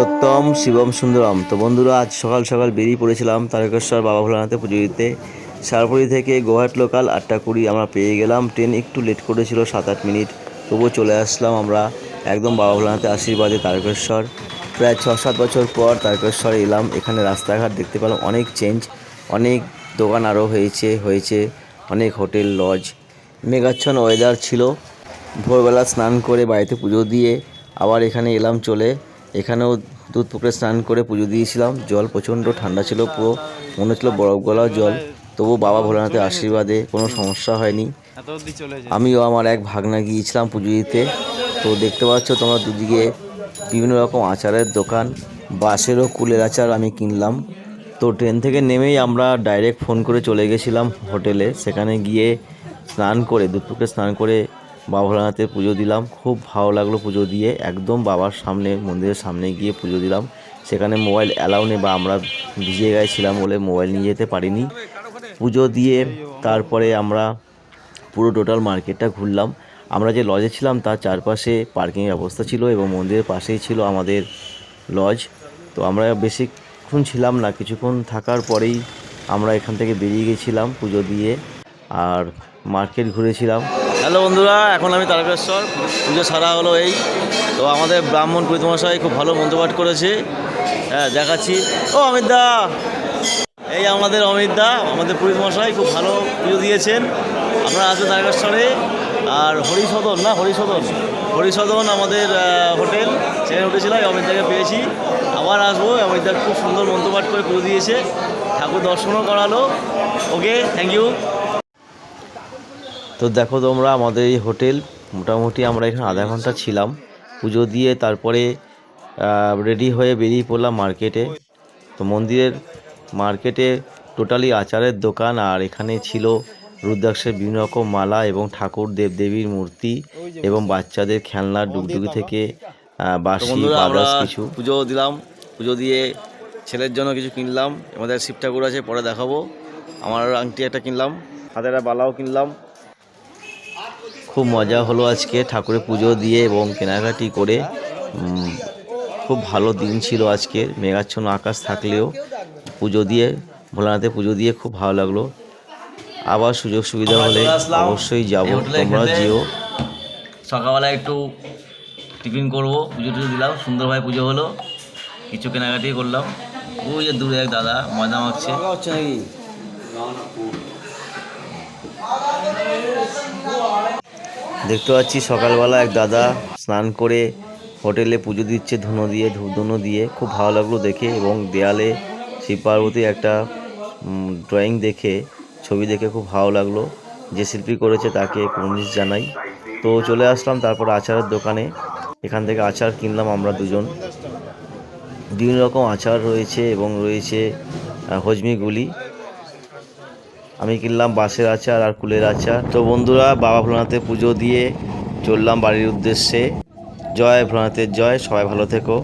সত্যম শিবম সুন্দরম। তো বন্ধুরা, আজ সকাল সকাল বেরিয়ে পড়েছিলাম তারকেশ্বর বাবা ভোলানাথে পুজো দিতে। সারপুরি থেকে গোহাট লোকাল আটটা কুড়ি আমরা পেয়ে গেলাম। ট্রেন একটু লেট করেছিল সাত আট মিনিট। তবুও চলে আসলাম আমরা একদম বাবা ভোলানাথের আশীর্বাদে তারকেশ্বর। প্রায় ছ সাত বছর পর তারকেশ্বর এলাম। এখানে রাস্তাঘাট দেখতে পেলাম। অনেক চেঞ্জ অনেক দোকান আরও হয়েছে হয়েছে। অনেক হোটেল লজ মেঘাচ্ছন্ন ওয়েদার ছিল। ভোরবেলা স্নান করে বাড়িতে পুজো দিয়ে আবার এখানে এলাম চলে। এখানেও দুধ পুকুরে স্নান করে পুজো দিয়েছিলাম। জল প্রচণ্ড, ঠান্ডা ছিল পুরো, মনে হচ্ছিল বরফ গলা জল। তবু বাবা ভোলানাথের আশীর্বাদে কোনো সমস্যা হয়নি। আমিও আমার এক ভাগনা গিয়েছিলাম পুজো দিতে। তো দেখতে পাচ্ছ তোমরা দুদিকে বিভিন্ন রকম আচারের দোকান, বাঁশেরও কুলের আচার আমি কিনলাম। তো ট্রেন থেকে নেমেই আমরা ডাইরেক্ট ফোন করে চলে গেছিলাম হোটেলে। সেখানে গিয়ে স্নান করে দুপুরে স্নান করে বাবা ভোলানাথের পুজো দিলাম। খুব ভালো লাগল পুজো দিয়ে। একদম বাবার সামনে, মন্দিরের সামনে গিয়ে পুজো দিলাম। সেখানে মোবাইল অ্যালাউ নেই বা আমরা ভিজে গেছিলাম বলে মোবাইল নিয়ে যেতে পারিনি। পুজো দিয়ে তারপরে আমরা পুরো টোটাল মার্কেটটা ঘুরলাম। আমরা যে লজে ছিলাম, তার চারপাশে পার্কিং ব্যবস্থা ছিল এবং মন্দিরের পাশেই ছিল আমাদের লজ তো আমরা বেশিক্ষণ ছিলাম না, কিছুক্ষণ থাকার পরেই আমরা এখান থেকে বেরিয়ে গেছিলাম পুজো দিয়ে। আর মার্কেট ঘুরেছিলাম। হ্যালো বন্ধুরা, এখন আমি তারকেশ্বর। পুজো সারা হলো এই। তো আমাদের ব্রাহ্মণ পুরোহিতমশাই খুব ভালো মন্ত্রপাঠ করেছে। হ্যাঁ দেখাচ্ছি। ও, অমিত দা! এই আমাদের অমিত দা, আমাদের পুরীত মশাই খুব ভালো পুজো দিয়েছেন। আমরা আজকে তারকেশ্বরে। আর হরিসদন না, হরিসদন? হরিসদন আমাদের হোটেল। সেখানে অমিত দাকে পেয়েছি। আবার আসব অমিত দা খুব সুন্দর মন্ত্রপাঠ করে পুজো দিয়েছে। ঠাকুর দর্শনও করালো। Okay, thank you. তো দেখো তোমরা আমাদের এই হোটেল মোটামুটি আমরা এখানে আধা ঘণ্টা ছিলাম। পুজো দিয়ে তারপরে রেডি হয়ে বেরিয়ে পড়লাম মার্কেটে তো মন্দিরের মার্কেটে টোটালি আচারের দোকান আর এখানে ছিল রুদ্রাক্ষের বিভিন্ন রকম মালা এবং ঠাকুর দেবদেবীর মূর্তি এবং বাচ্চাদের খেলনা ডুগডুগি থেকে বাঁশি কিছু। পুজো দিলাম। পুজো দিয়ে ছেলের জন্য কিছু কিনলাম। আমাদের শিব ঠাকুর আছে পরে দেখাবো। আমার আংটি একটা কিনলাম। হাতের একটা বালাও কিনলাম। খুব মজা হলো আজকে ঠাকুরের পুজো দিয়ে এবং কেনাকাটি করে। খুব ভালো দিন ছিল আজকে মেঘাচ্ছন্ন আকাশ থাকলেও। পুজো দিয়ে ভোলানাথে পুজো দিয়ে খুব ভালো লাগল। আবার সুযোগ সুবিধা হলে অবশ্যই যাব তোমরা যেও। সকালবেলা একটু টিফিন করব পুজো টুজো দিলাম সুন্দরভাবে পুজো হলো। কিছু কেনাকাটি করলাম। ওই যে দূরে এক দাদা ময়দা মাখছে। নাকি দেখতে পাচ্ছি সকালবেলা এক দাদা স্নান করে হোটেলে পুজো দিচ্ছে, ধুনো দিয়ে ধূপধুনো দিয়ে। খুব ভালো লাগল দেখে এবং দেয়ালে শিব পার্বতী একটা ড্রয়িং দেখে, ছবি দেখে খুব ভালো লাগল। যে শিল্পী করেছে তাকে কুর্নিশ জানাই। তো চলে আসলাম তারপর আচারের দোকানে। এখান থেকে আচার কিনলাম আমরা দুজন। বিভিন্ন রকম আচার রয়েছে এবং রয়েছে হজমিগুলি আমি কিনলাম, বাঁশের আচার আর কুলের আচার তো বন্ধুরা, বাবা ভোলানাথে পুজো দিয়ে চললাম বাড়ির উদ্দেশ্যে। জয় ভোলানাথের জয়, সবাই ভালো থেকো।